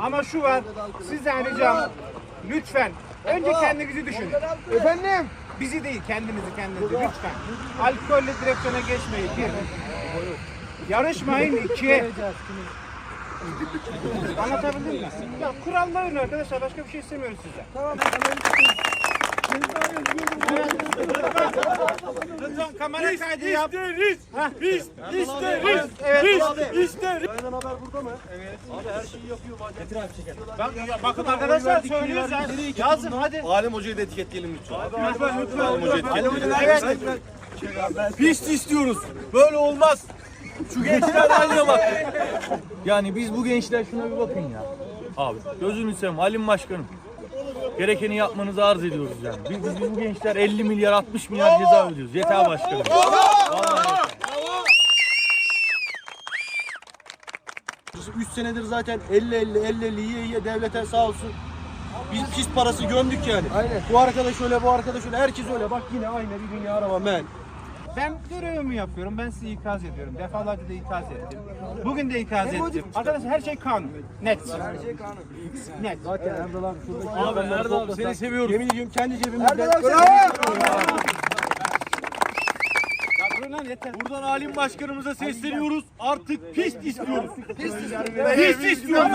Ama şu var, sizden ricam lütfen önce kendinizi düşünün. Efendim? Bizi değil, kendinizi kendinizi lütfen. Alkolle direksiyona geçmeyin. Bir. Yarışmayın iki. Anlatabildim mi? Ya kurallar oyun arkadaşlar. Başka bir şey istemiyoruz sizden. Tamam. Lütfen kamera kaydı yap. İsteriz. Hah. İsteriz. Evet. İsteriz. Aynen haber burada mı? Evet. Abi her şeyi yapıyor bacak. Bak, ya bakın arkadaşlar söylüyoruz ya. Yazın hadi. Alem Hoca'yı da etiketleyelim lütfen. Lütfen lütfen. Alem Hoca'yı etiketleyelim. Evet. Pist istiyoruz. Böyle olmaz. Şu gençler haline bak. Yani biz bu gençler şuna bir bakın ya. Abi gözünü seveyim Halim Başkanım. Gerekeni yapmanızı arz ediyoruz yani. Biz, biz, bu gençler 50 milyar 60 milyar ceza ödüyoruz. Yeter başkanım. Vallahi yeter. 3 senedir zaten 50 50 50 50 yiye yiye devlete sağ olsun. Biz pis parası gömdük yani. Aynen. Bu arkadaş öyle, bu arkadaş öyle. Herkes öyle. Bak yine aynı bir dünya araba men. Ben görevimi yapıyorum. Ben sizi ikaz ediyorum. Defalarca da ikaz ettim. Bugün de ikaz ettim. Arkadaşlar her şey kanun. Net. Her şey kanun. Net. Zaten Erdal abi şuradaki Abi Erdal abi seni seviyoruz. Yemin ediyorum kendi cebimizden. Ya durun lan yeter. Buradan Halim Başkanımıza sesleniyoruz. Artık pist istiyoruz. Pist istiyoruz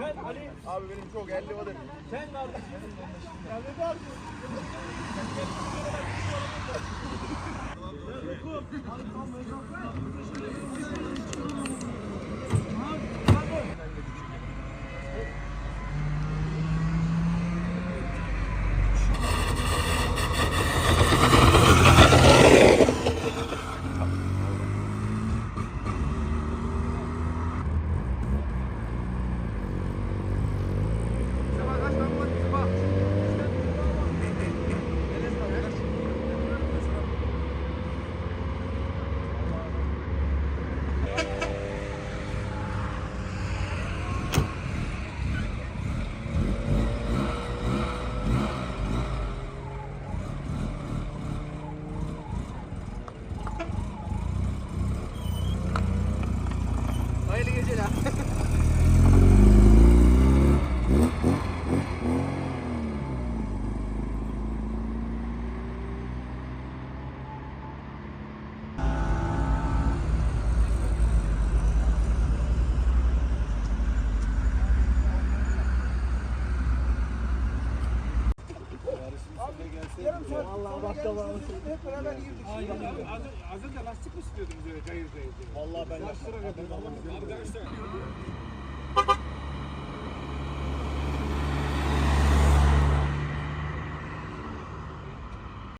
abi. Yeah. Vallahi sonra baklava gelmişsiniz. Az, önce lastik mi sıkıyordunuz öyle cayır cayır? Vallahi ben yapmadım. Arkadaşlar